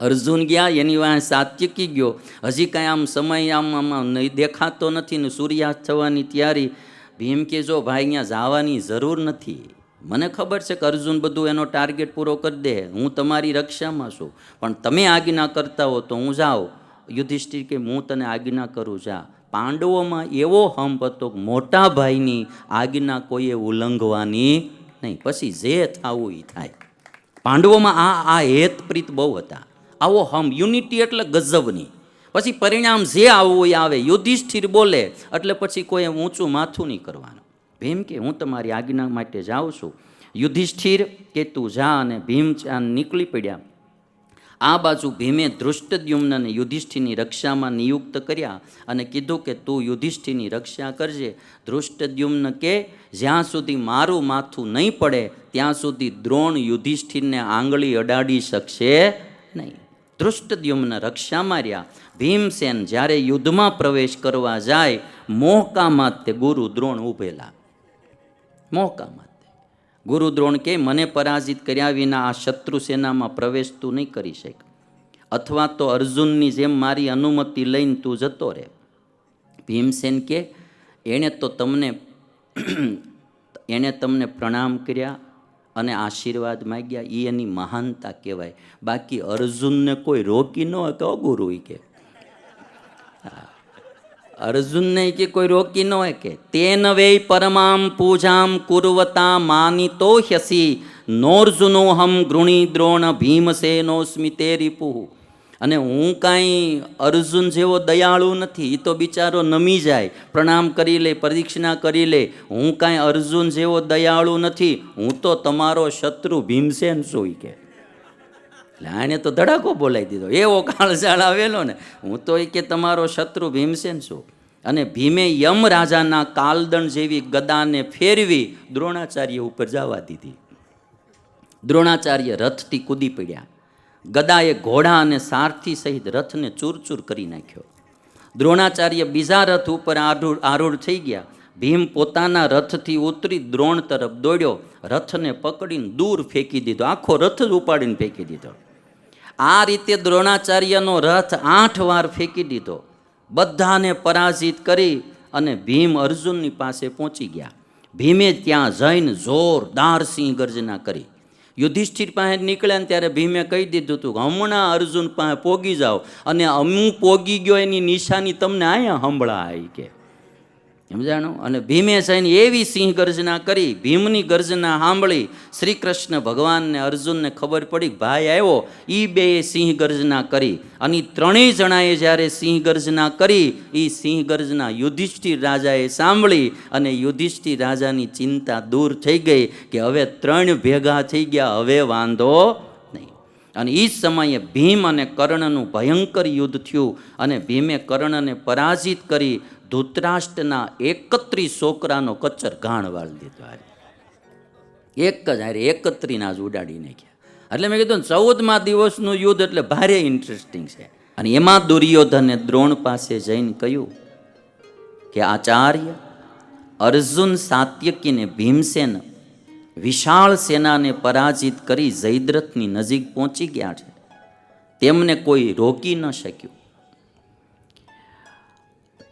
અર્જુન ગયા, એની વાંહે સાત્યકી ગયો. હજી કાંઈ આમ સમય આમ આમ દેખાતો નથી ને સૂર્યાસ્ત થવાની તૈયારી. ભીમ કે જો ભાઈ અહીંયા જવાની જરૂર નથી. મને ખબર છે કે અર્જુન બધું એનો ટાર્ગેટ પૂરો કરી દે. હું તમારી રક્ષામાં છું. પણ તમે આજ્ઞા કરતા હો તો હું જાઉં. યુધિષ્ઠિર કે હું તને આજ્ઞા કરું, જા. પાંડવોમાં એવો હંપ હતો મોટા ભાઈની આજ્ઞા કોઈએ ઉલ્લંઘવાની નહીં. પછી જે થવું એ થાય. પાંડવોમાં આ આ હેતપ્રીત બહુ હતા. આવો હમ યુનિટી એટલે ગજબની પછી પરિણામ જે આવવું એ આવે, યુધિષ્ઠિર બોલે, એટલે પછી કોઈ ઊંચું માથું નહીં કરવાનું. ભીમ કે, હું તમારી આજ્ઞા માટે જાઉં છું. યુધિષ્ઠિર કે, તું જા અને ભીમ નીકળી પડ્યા. આ બાજુ ભીમે ધૃષ્ટદ્યુમ્નને યુધિષ્ઠિરની રક્ષામાં નિયુક્ત કર્યા અને કીધું કે, તું યુધિષ્ઠિરની રક્ષા કરજે. ધૃષ્ટદ્યુમ્ન કે, જ્યાં સુધી મારું માથું નહીં પડે, ત્યાં સુધી દ્રોણ યુધિષ્ઠિરને આંગળી અડાડી શકશે નહીં. ધૃષ્ટદ્યુમ્ન રક્ષામાં રહ્યા ભીમસેન જ્યારે યુદ્ધમાં પ્રવેશ કરવા જાય, મોહકામાં ગુરુ દ્રોણ ઊભેલા મોહકામાં ગુરુ દ્રોણ કે, મને પરાજિત કર્યા વિના આ શત્રુ સેનામાં પ્રવેશ તું નહીં કરી શક. અથવા તો અર્જુનની જેમ મારી અનુમતિ લઈને તું જતો રહે. ભીમસેન કે, એણે તો તમને, એણે તમને પ્રણામ કર્યા અને આશીર્વાદ માગ્યા. એ એની મહાનતા કહેવાય. બાકી અર્જુનને કોઈ રોકી ન હોય તો ગુરુ કે. અર્જુનને કે કોઈ રોકી ન હોય કે. તેન વે પરમામ પૂજામ કુર્વતા માનિતો હ્યસી નોર્જુનોહમ ગૃણી દ્રોણ ભીમસેનો સ્મિતે રિપુઃ અને હું કાંઈ અર્જુન જેવો દયાળુ નથી એ તો બિચારો નમી જાય. પ્રણામ કરી લે પ્રદક્ષિણા કરી લે. હું કાંઈ અર્જુન જેવો દયાળુ નથી, હું તો તમારો શત્રુ ભીમસેન છું કે. એટલે આને તો ધડાકો બોલાવી દીધો. એવો કાળઝાળ આવેલો ને. હું તો એ કે તમારો શત્રુ ભીમસેન છું. અને ભીમે યમ રાજાના કાલદણ જેવી ગદાને ફેરવી દ્રોણાચાર્ય ઉપર જવા દીધી. દ્રોણાચાર્ય રથથી કૂદી પડ્યા. ગદાએ ઘોડા અને સારથી સહિત રથને ચૂરચૂર કરી નાખ્યો. દ્રોણાચાર્ય બીજા રથ ઉપર આરૂઢ આરૂઢ થઈ ગયા. ભીમ પોતાના રથથી ઉતરી દ્રોણ તરફ દોડ્યો. રથને પકડીને દૂર ફેંકી દીધો. આખો રથ જ ઉપાડીને ફેંકી દીધો. આ રીતે દ્રોણાચાર્યનો રથ આઠ વાર ફેંકી દીધો. બધાને પરાજિત કરી અને ભીમ અર્જુનની પાસે પહોંચી ગયા. ભીમે ત્યાં જઈને જોરદાર સિંહ ગર્જના કરી. યુધિષ્ઠિર પાસે નીકળ્યા ને ત્યારે ભીમે કહી દીધું હતું હમણાં અર્જુન પાસે પોગી જાઓ. અને હું પોગી ગયો એની નિશાની તમને અહીંયા સંભળાય કે. સમજાણું? અને ભીમે સૈન એવી સિંહ ગર્જના કરી, ભીમની ગર્જના સાંભળી શ્રી કૃષ્ણ ભગવાનને, અર્જુનને ખબર પડી, ભાઈ આવ્યો. એ બે સિંહ ગર્જના કરી. અને ત્રણેય જણાએ જ્યારે સિંહ ગર્જના કરી એ સિંહ ગર્જના યુધિષ્ઠિર રાજાએ સાંભળી અને યુધિષ્ઠિર રાજાની ચિંતા દૂર થઈ ગઈ કે હવે ત્રણ ભેગા થઈ ગયા, હવે વાંધો અને એ સમયે ભીમ અને કર્ણનું ભયંકર યુદ્ધ થયું અને ભીમે કર્ણને પરાજિત કરી ધૃતરાષ્ટ્રના એકત્રીસ છોકરાનો કચ્છર ઘાણ વાળી દીધો હારે. એક જ હારે એકત્રીના જ ઉડાડી નાખ્યા. એટલે મેં કીધું ચૌદમાં દિવસનું યુદ્ધ એટલે ભારે ઇન્ટરેસ્ટિંગ છે. અને એમાં દુર્યોધને દ્રોણ પાસે જઈને કહ્યું કે, આચાર્ય, અર્જુન સાત્યકીને ભીમસેન વિશાળ સેનાને પરાજિત કરી જયદ્રથની નજીક પહોંચી ગયા છે. તેમને કોઈ રોકી ન શક્યું.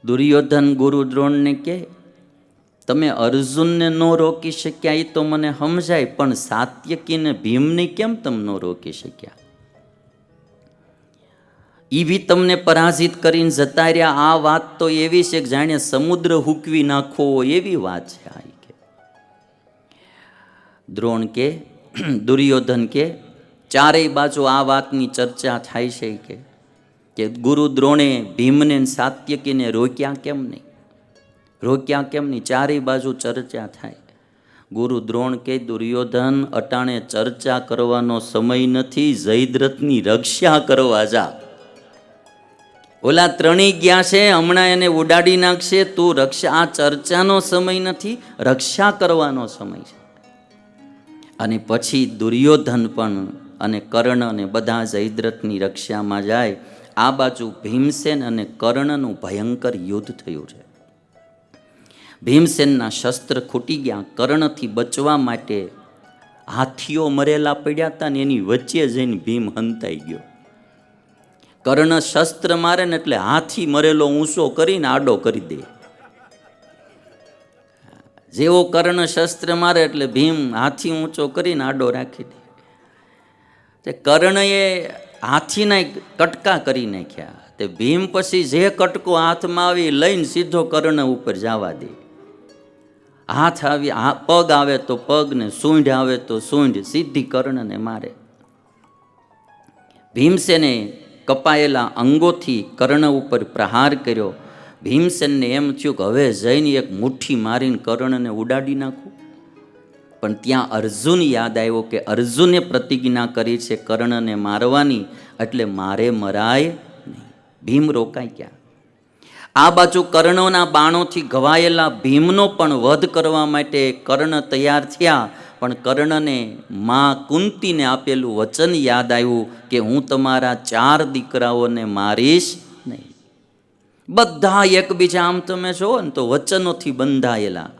દુર્યોધન ગુરુ દ્રોણને કે તમે અર્જુનને ન રોકી શક્યા એ તો મને સમજાય, પણ સાત્યકીને ભીમને કેમ તમને ન રોકી શક્યા? એ તમને પરાજિત કરીને જતા રહ્યા. આ વાત તો એવી છે કે જાણે સમુદ્ર હૂકવી નાખો એવી વાત છે આ કે. દ્રોણ કે, દુર્યોધન કે, ચારેય બાજુ આ વાતની ચર્ચા થાય છે કે. કે ગુરુ દ્રોણે ભીમને સાત્યકીને રોક્યા કેમ નહીં? રોક્યા કેમ નહીં? ચારેય બાજુ ચર્ચા થાય. ગુરુ દ્રોણ કે દુર્યોધન, અટાણે ચર્ચા કરવાનો સમય નથી, જયદ્રથની રક્ષા કરવા જા. ઓલા ત્રણેય ગયા છે, હમણાં એને ઉડાડી નાખશે, તું રક્ષા, આ ચર્ચાનો સમય નથી, રક્ષા કરવાનો સમય છે. અને પછી દુર્યોધન પણ અને કર્ણ અને બધા જયદ્રથની રક્ષામાં જાય. આ બાજુ ભીમસેન અને કર્ણનું ભયંકર યુદ્ધ થયું છે. ભીમસેનના શસ્ત્ર ખૂટી ગયા, કર્ણથી બચવા માટે હાથીઓ મરેલા પડ્યા હતા ને એની વચ્ચે જઈને ભીમ હંતાઈ ગયો. કર્ણ શસ્ત્ર મારે ને એટલે હાથી મરેલો ઊંચો કરીને આડો કરી દે. જેવો કર્ણ શસ્ત્ર મારે એટલે ભીમ હાથી ઊંચો કરીને આડો રાખી દે. કર્ણએ હાથીના કટકા કરી નાખ્યા. તે ભીમ પછી જે કટકો હાથમાં આવી લઈને સીધો કર્ણ ઉપર જવા દે. હાથ આવી પગ આવે તો પગને સૂંઢ આવે તો સૂંઢ, સીધી કર્ણને મારે. ભીમસેને કપાયેલા અંગોથી કર્ણ ઉપર પ્રહાર કર્યો. ભીમસેનને એમ થયું કે હવે જઈને એક મુઠ્ઠી મારીને કર્ણને ઉડાડી નાખું. પણ ત્યાં અર્જુન યાદ આવ્યો કે અર્જુને પ્રતિજ્ઞા કરી છે કર્ણને મારવાની, એટલે મારે મરાય નહીં. ભીમ રોકાય ક્યાં આ બાજુ કર્ણોના બાણોથી ઘવાયેલા ભીમનો પણ વધ કરવા માટે કર્ણ તૈયાર થયા, પણ કર્ણને મા કુંતીને આપેલું વચન યાદ આવ્યું કે હું તમારા ચાર દીકરાઓને મારીશ નહીં. બધા એકબીજા આમ તમે જુઓ ને તો વચનોથી બંધાયેલા.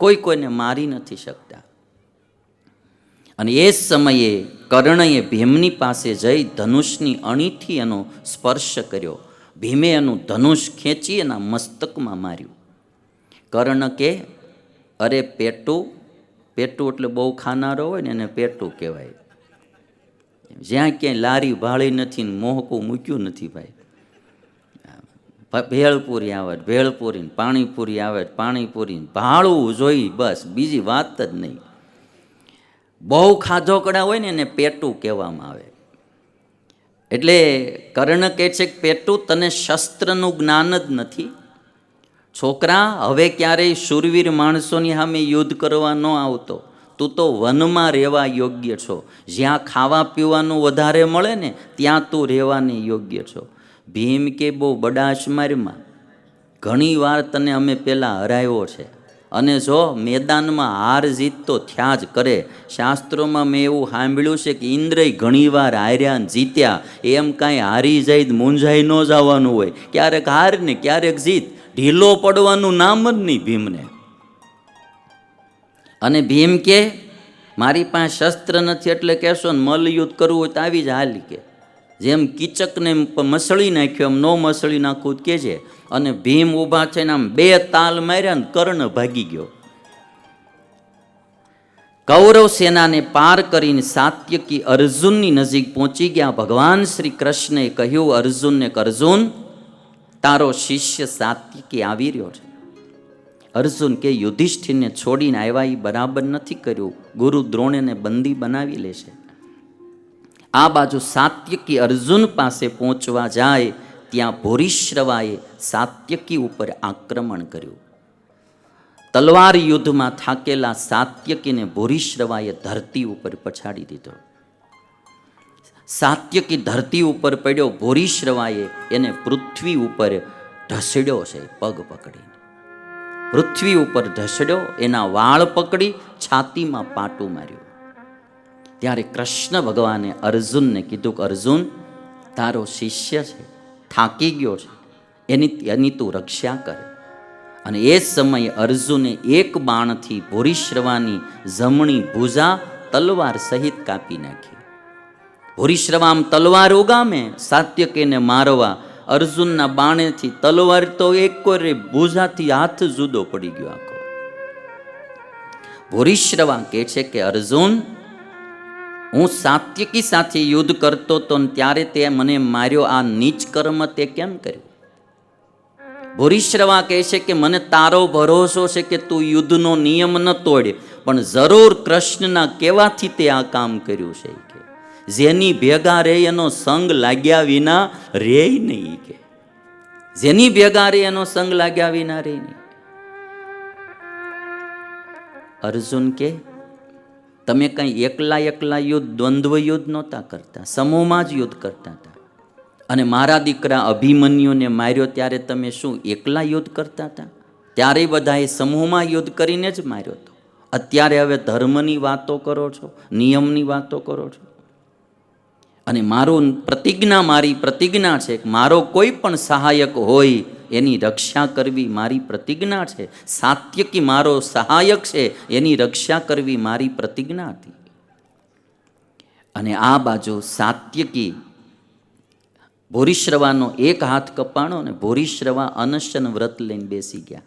કોઈ કોઈને મારી નથી શકતા. અને એ જ સમયે કર્ણએ ભીમની પાસે જઈ ધનુષની અણીથી એનો સ્પર્શ કર્યો. ભીમે એનું ધનુષ ખેંચી એના મસ્તકમાં માર્યું. કર્ણ કે, અરે પેટું પેટું એટલે બહુ ખાનારો હોય ને એને પેટું કહેવાય. જ્યાં ક્યાંય લારી ભાળી નથી ને મોહકું મૂક્યું નથી ભાઈ. ભેળપુરી આવે, ભેળપુરી પાણીપુરી આવે, પાણીપુરી ભાળવું જોઈ બસ, બીજી વાત જ નહીં. બહુ ખાધોકડા હોય ને એને પેટું કહેવામાં આવે. એટલે કર્ણ કહે છે કે પેટું તને શસ્ત્રનું જ્ઞાન જ નથી. છોકરા, હવે ક્યારેય શૂરવીર માણસોની સામે યુદ્ધ કરવા ન આવતો. તું તો વનમાં રહેવા યોગ્ય છો. જ્યાં ખાવા પીવાનું વધારે મળે ને, ત્યાં તું રહેવાની યોગ્ય છો. ભીમ કે બહુ બડાશ મારમાં ઘણી વાર તને અમે પહેલાં હરાવ્યો છે. અને જો મેદાનમાં હાર જીત તો થયા જ કરે. શાસ્ત્રોમાં મેં એવું સાંભળ્યું છે કે ઇન્દ્રય ઘણીવાર હાર્યા જીત્યા. એમ કાંઈ હારી જાય મૂંઝાઈ ન જવાનું હોય. ક્યારેક હાર ને ક્યારેક જીત. ઢીલો પડવાનું નામ જ નહીં ભીમને. અને ભીમ કે, મારી પાસે શસ્ત્ર નથી એટલે કહેશો ને મલયુદ્ધ કરવું હોય તો આવી જ હાલી કે. જેમ કીચકને મસળી નાખ્યો, એમ નો મસળી નાખવું કે છે. અને ભીમ ઊભા થઈને આમ બે તાલ માર્યા ને કર્ણ ભાગી ગયો. કૌરવ સેનાને પાર કરીને સાત્યકી અર્જુનની નજીક પહોંચી ગયા. ભગવાન શ્રી કૃષ્ણે કહ્યું, અર્જુનને અર્જુન, તારો શિષ્ય સાત્યકી આવી રહ્યો છે. અર્જુન કે, યુધિષ્ઠિરને છોડીને આવ્યા એ બરાબર નથી કર્યું. ગુરુ દ્રોણેને બંદી બનાવી લેશે. આ બાજુ સાત્યકી અર્જુન પાસે પહોંચવા જાય, ત્યાં ભૂરિશ્રવાએ સાત્યકી ઉપર આક્રમણ કર્યું. તલવાર યુદ્ધમાં થાકેલા સાત્યકીને ભૂરિશ્રવાએ ધરતી ઉપર પછાડી દીધો. સાત્યકી ધરતી ઉપર પડ્યો, ભૂરિશ્રવાએ એને પૃથ્વી ઉપર ઢસડ્યો છે, પગ પકડીને. પૃથ્વી ઉપર ઢસડ્યો, એના વાળ પકડી, છાતીમાં પાટું માર્યું. ત્યારે કૃષ્ણ ભગવાને અર્જુનને કીધું કે, અર્જુન, તારો શિષ્ય છે, થાકી ગયો છે. એની એની તું રક્ષા કરે. અને એ સમયે અર્જુને એક બાણથી ભૂરીશ્રવાની જમણી ભૂજા તલવાર સહિત કાપી નાખી. ભૂરીશ્રવામ તલવાર ઉગામે સાત્યકેને મારવા અર્જુનના બાણેથી તલવાર તો એક ભૂજાથી હાથ જુદો પડી ગયો આખો. ભૂરીશ્રવા કહે છે કે, અર્જુન હું સાત્યકી સાથે યુદ્ધ કરતો તો ત્યારે તે મને માર્યો આ નીચ કર્મ તે કેમ કર્યું? ભૂરીશ્રવા કહે છે કે મને તારો ભરોસો છે કે તું યુદ્ધનો નિયમ ન તોડે, પણ જરૂર કૃષ્ણના કહેવાથી તે આ કામ કર્યું છે કે જેની ભેગા રે એનો સંગ લાગ્યા વિના રે નહીં કે જેની ભેગા રે એનો સંગ લાગ્યા વિના રે નહીં અર્જુન કે તમે કંઈ એકલા એકલા યુદ્ધ, દ્વંદ્વ યુદ્ધ નહોતા કરતા, સમૂહમાં જ યુદ્ધ કરતા હતા. અને મારા દીકરા અભિમન્યુને માર્યો ત્યારે તમે શું એકલા યુદ્ધ કરતા હતા? ત્યારે બધાએ સમૂહમાં યુદ્ધ કરીને જ માર્યો હતો. અત્યારે હવે ધર્મની વાતો કરો છો, નિયમની વાતો કરો છો. અને મારું પ્રતિજ્ઞા મારી પ્રતિજ્ઞા છે મારો કોઈ પણ સહાયક હોય એની રક્ષા કરવી મારી પ્રતિજ્ઞા છે. સાત્યકી મારો સહાયક છે, એની રક્ષા કરવી મારી પ્રતિજ્ઞા હતી. અને આ બાજુ સાત્યકી ભોરીશ્રવાનો એક હાથ કપાણો અને ભોરીશ્રવા અનશન વ્રત લઈને બેસી ગયા.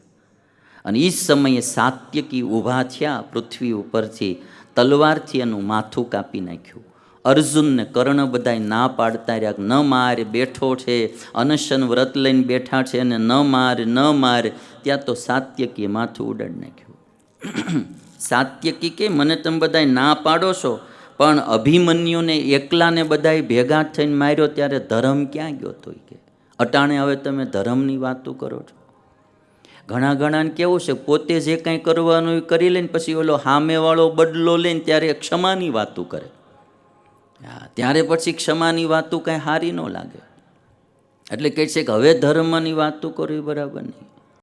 અને એ જ સમયે સાત્યકી ઊભા થયા પૃથ્વી ઉપરથી, તલવારથી એનું માથું કાપી નાખ્યું. અર્જુનને કર્ણ બધાય ના પાડતા રહ્યા ન માર, બેઠો છે, અનશન વ્રત લઈને બેઠા છે અને ન માર ન માર. ત્યાં તો સાત્યકીએ માથું ઉડાડી નાખ્યું. સાત્યકી કે મને તમે બધાય ના પાડો છો, પણ અભિમન્યુને એકલાને બધાય ભેગા થઈને માર્યો ત્યારે ધર્મ ક્યાં ગયો તો કે? અટાણે હવે તમે ધર્મની વાતો કરો છો. ઘણા ઘણાને કેવું છે, પોતે જે કંઈ કરવાનું એ કરી લઈને પછી ઓલો હામેવાળો બદલો લઈને ત્યારે ક્ષમાની વાતો કરે. ત્યારે પછી ક્ષમાની વાતું કાંઈ સારી ન લાગે. એટલે કહે છે કે હવે ધર્મની વાતો કરવી બરાબર નહીં.